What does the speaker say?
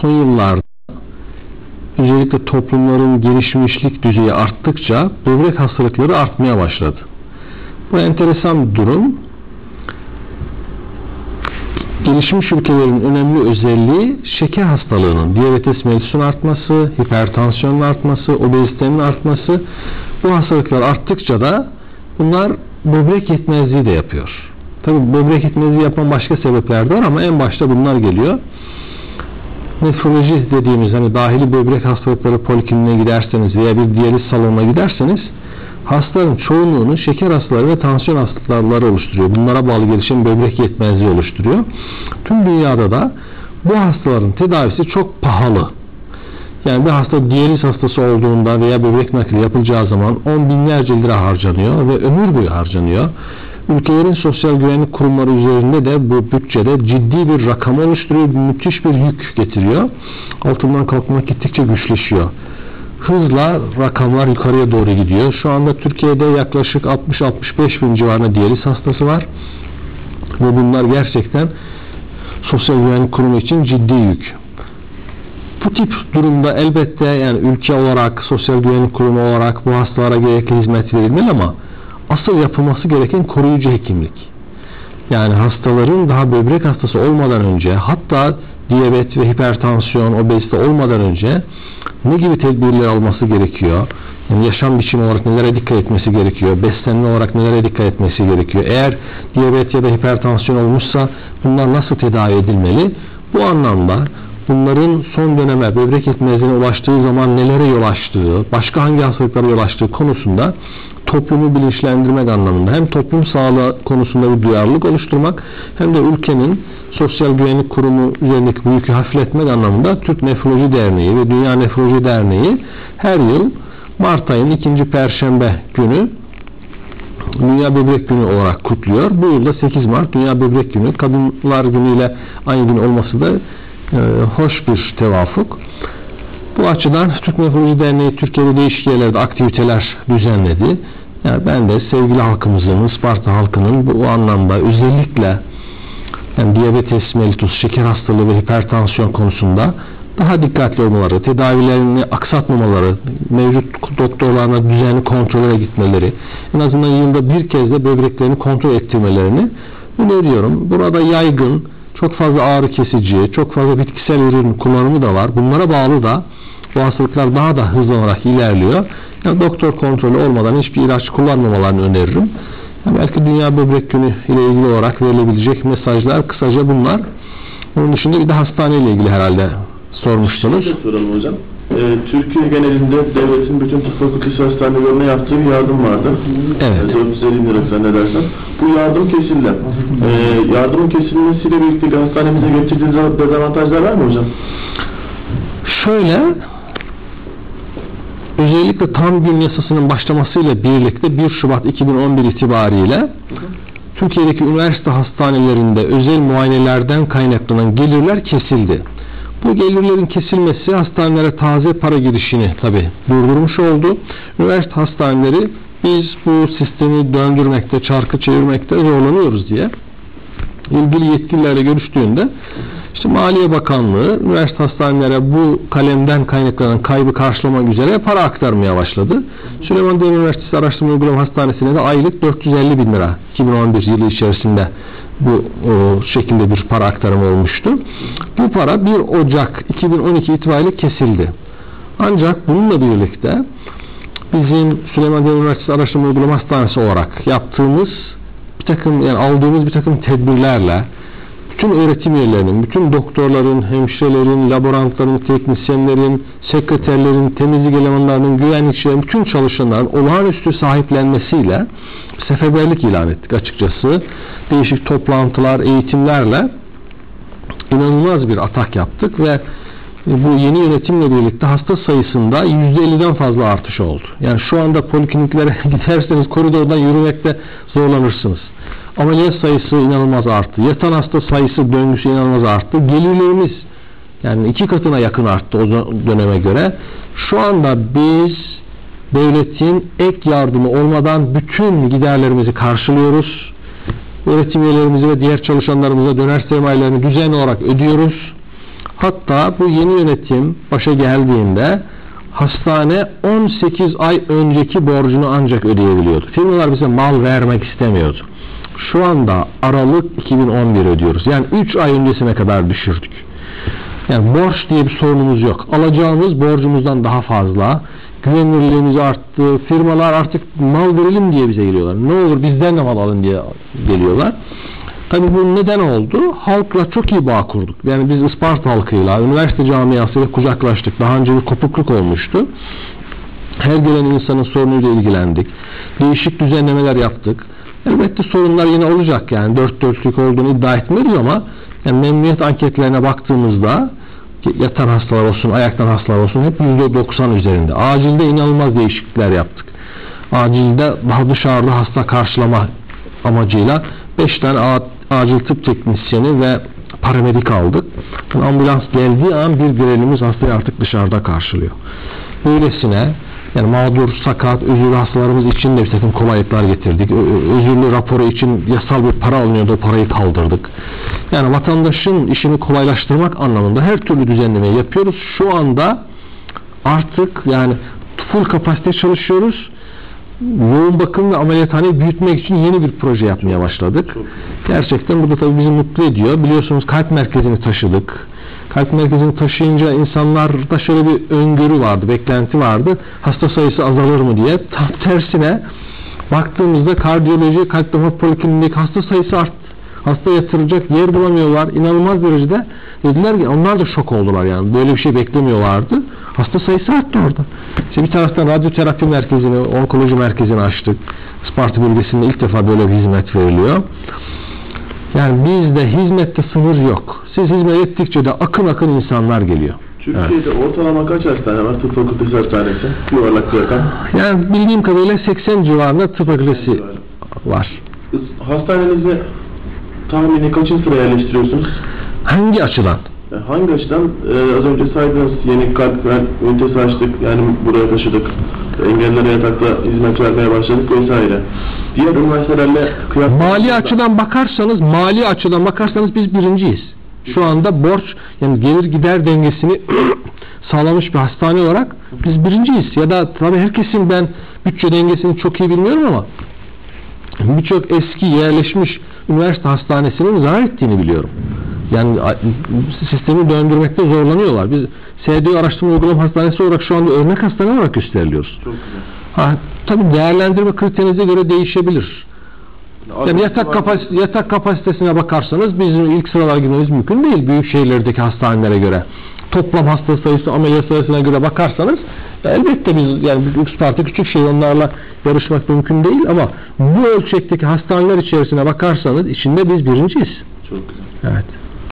son yıllarda özellikle toplumların gelişmişlik düzeyi arttıkça böbrek hastalıkları artmaya başladı. Bu enteresan bir durum. Gelişmiş ülkelerin önemli özelliği şeker hastalığının, diyabetes mellitus'un artması, hipertansiyonun artması, obezitenin artması. Bu hastalıklar arttıkça da bunlar böbrek yetmezliği de yapıyor. Tabi böbrek yetmezliği yapan başka sebepler de var ama en başta bunlar geliyor. Nefroloji dediğimiz hani dahili böbrek hastalıkları polikliniğine giderseniz veya bir diyaliz salonuna giderseniz hastaların çoğunluğunu şeker hastaları ve tansiyon hastaları oluşturuyor. Bunlara bağlı gelişen böbrek yetmezliği oluşturuyor. Tüm dünyada da bu hastaların tedavisi çok pahalı. Yani bir hasta diyaliz hastası olduğunda veya böbrek nakli yapılacağı zaman on binlerce lira harcanıyor ve ömür boyu harcanıyor. Ülkelerin sosyal güvenlik kurumları üzerinde de bu bütçede ciddi bir rakam oluşturuyor, müthiş bir yük getiriyor. Altından kalkmak gittikçe güçleşiyor. Hızla rakamlar yukarıya doğru gidiyor. Şu anda Türkiye'de yaklaşık 60-65 bin civarında diyaliz hastası var. Ve bunlar gerçekten sosyal güvenlik kurumu için ciddi yük. Bu tip durumda elbette yani ülke olarak, sosyal güvenlik kurumu olarak bu hastalara gerekli hizmet verilmeli ama asıl yapılması gereken koruyucu hekimlik. Yani hastaların daha böbrek hastası olmadan önce hatta diyabet ve hipertansiyon, obezite olmadan önce ne gibi tedbirler alması gerekiyor? Yani yaşam biçimi olarak nelere dikkat etmesi gerekiyor? Beslenme olarak nelere dikkat etmesi gerekiyor? Eğer diyabet ya da hipertansiyon olmuşsa bunlar nasıl tedavi edilmeli? Bu anlamda bunların son döneme böbrek yetmezliğine ulaştığı zaman nelere yol açtığı, başka hangi hastalıklara yol açtığı konusunda toplumu bilinçlendirmek anlamında hem toplum sağlığı konusunda bir duyarlılık oluşturmak hem de ülkenin sosyal güvenlik kurumu üzerindeki bu yükü hafifletmek anlamında Türk Nefroloji Derneği ve Dünya Nefroloji Derneği her yıl Mart ayının ikinci perşembe günü Dünya Böbrek Günü olarak kutluyor. Bu yılda 8 Mart Dünya Böbrek Günü. Kadınlar Günü ile aynı gün olması da hoş bir tevafuk. Bu açıdan Türk Nefroloji Derneği Türkiye'de değişik yerlerde aktiviteler düzenledi. Yani ben de sevgili halkımızın, Isparta halkının bu anlamda özellikle yani diyabetes mellitus, şeker hastalığı ve hipertansiyon konusunda daha dikkatli olmaları, tedavilerini aksatmamaları, mevcut doktorlarına düzenli kontrollere gitmeleri, en azından yılda bir kez de böbreklerini kontrol ettirmelerini öneriyorum. Burada yaygın, çok fazla ağrı kesici, çok fazla bitkisel ürün kullanımı da var. Bunlara bağlı da bu hastalıklar daha da hızlanarak ilerliyor. Yani doktor kontrolü olmadan hiçbir ilaç kullanmamalarını öneririm. Yani belki Dünya Böbrek Günü ile ilgili olarak verilebilecek mesajlar kısaca bunlar. Onun dışında bir de hastane ile ilgili herhalde sormuştunuz. Şöyle soralım hocam. Ee, Türkiye genelinde devletin bütün tıp fakültesi hastanelerine yaptığı bir yardım vardı. Evet. Ee, 450 lira zannedersem. Bu yardım kesildi. Ee, yardımın kesilmesiyle birlikte hastanemize getirdiği dezavantajlar var mı hocam? Şöyle özellikle tam gün yasasının başlamasıyla birlikte 1 Şubat 2011 itibariyle Türkiye'deki üniversite hastanelerinde özel muayenelerden kaynaklanan gelirler kesildi. Bu gelirlerin kesilmesi hastanelere taze para girişini tabi durdurmuş oldu. Üniversite hastaneleri biz bu sistemi döndürmekte, çarkı çevirmekte zorlanıyoruz diye ilgili yetkililerle görüştüğünde işte Maliye Bakanlığı üniversite hastanelere bu kalemden kaynaklanan kaybı karşılamak üzere para aktarmaya başladı. Süleyman Demirel Üniversitesi Araştırma Uygulama Hastanesi'ne de aylık 450 bin lira 2011 yılı içerisinde bu o, şekilde bir para aktarımı olmuştu. Bu para 1 Ocak 2012 itibariyle kesildi. Ancak bununla birlikte bizim Süleyman Demirel Üniversitesi Araştırma Uygulama Hastanesi olarak yaptığımız takım yani aldığımız bir takım tedbirlerle bütün öğretim üyelerinin, bütün doktorların, hemşirelerin, laborantların, teknisyenlerin, sekreterlerin, temizlik elemanlarının, güvenlikçilerin, bütün çalışanların olağanüstü sahiplenmesiyle seferberlik ilan ettik açıkçası. Değişik toplantılar, eğitimlerle inanılmaz bir atak yaptık ve bu yeni yönetimle birlikte hasta sayısında %50'den fazla artış oldu. Yani şu anda polikliniklere giderseniz koridordan yürümekte zorlanırsınız. Ameliyat sayısı inanılmaz arttı. Yatan hasta sayısı döngüsü inanılmaz arttı. Gelirlerimiz yani iki katına yakın arttı o döneme göre. Şu anda biz devletin ek yardımı olmadan bütün giderlerimizi karşılıyoruz. Öğretim üyelerimizi ve diğer çalışanlarımıza döner sermayelerini düzenli olarak ödüyoruz Hatta bu yeni yönetim başa geldiğinde hastane 18 ay önceki borcunu ancak ödeyebiliyordu. Firmalar bize mal vermek istemiyordu. Şu anda Aralık 2011 ödüyoruz. Yani 3 ay öncesine kadar düşürdük. Yani borç diye bir sorunumuz yok. Alacağımız borcumuzdan daha fazla. Güvenilirliğimiz arttı. Firmalar artık mal verelim diye bize geliyorlar. Ne olur bizden de mal alın diye geliyorlar. Tabii bu neden oldu? Halkla çok iyi bağ kurduk. Yani biz Isparta halkıyla, üniversite camiasıyla kucaklaştık. Daha önce bir kopukluk olmuştu. Her gelen insanın sorunuyla ilgilendik. Değişik düzenlemeler yaptık. Elbette sorunlar yine olacak yani dört dörtlük olduğunu iddia etmiyoruz ama yani memnuniyet anketlerine baktığımızda yatan hastalar olsun, ayaktan hastalar olsun hep %90 üzerinde. Acilde inanılmaz değişiklikler yaptık. Acilde daha dışarıda hasta karşılama amacıyla 5 tane acil tıp teknisyeni ve paramedik aldık. Yani ambulans geldiği an bir görevlimiz hastayı artık dışarıda karşılıyor. Böylesine yani mağdur, sakat, özürlü hastalarımız için de bir takım kolaylıklar getirdik. Özürlü raporu için yasal bir para alınıyordu, o parayı kaldırdık. Yani vatandaşın işini kolaylaştırmak anlamında her türlü düzenlemeyi yapıyoruz. Şu anda artık yani full kapasite çalışıyoruz. Yoğun bakım ve ameliyathaneyi büyütmek için yeni bir proje yapmaya başladık. Gerçekten bu da tabii bizi mutlu ediyor. Biliyorsunuz kalp merkezini taşıdık kalp merkezini taşıyınca insanlarda şöyle bir öngörü vardı, beklenti vardı. Hasta sayısı azalır mı diye. Tam tersine baktığımızda kardiyoloji, kalp damar polikliniğindeki hasta sayısı arttı. Hasta yatıracak yer bulamıyorlar. İnanılmaz derecede dediler ki onlar da şok oldular yani. Böyle bir şey beklemiyorlardı. Hasta sayısı arttı orada. İşte bir taraftan radyoterapi merkezini, onkoloji merkezini açtık. Sparta bölgesinde ilk defa böyle bir hizmet veriliyor. Yani bizde hizmette sınır yok. Siz hizmet ettikçe de akın akın insanlar geliyor. Türkiye'de evet. ortalama kaç hastane var? Tıp fakültesi hastanesi. Yuvarlak rakam. Yani bildiğim kadarıyla 80 civarında tıp fakültesi var. Hastanenizi tahmini kaçıncı sıraya yerleştiriyorsunuz? Hangi açıdan? Hangi açıdan? Ee, az önce saydınız yeni kalp ünitesi açtık. Yani buraya taşıdık. Engellere yatakta hizmet vermeye başladık vesaire. Diğer üniversitelerle kıyasla... Mali açıdan bakarsanız, mali açıdan bakarsanız biz birinciyiz. Şu anda borç, yani gelir gider dengesini sağlamış bir hastane olarak biz birinciyiz. Ya da tabii herkesin ben bütçe dengesini çok iyi bilmiyorum ama birçok eski yerleşmiş üniversite hastanesinin zarar ettiğini biliyorum. Yani sistemi döndürmekte zorlanıyorlar. Biz SDO araştırma uygulama hastanesi olarak şu anda örnek hastane olarak gösteriliyoruz. Çok güzel. Ha, tabii değerlendirme kriterinize göre değişebilir. Yani yatak, kapas yatak kapasitesine bakarsanız bizim ilk sıralara girmemiz mümkün değil büyük şehirlerdeki hastanelere göre. Toplam hasta sayısı, ameliyat sayısına göre bakarsanız elbette biz yani Isparta küçük şehir onlarla yarışmak mümkün değil ama bu ölçekteki hastaneler içerisine bakarsanız içinde biz birinciyiz. Çok güzel. Evet.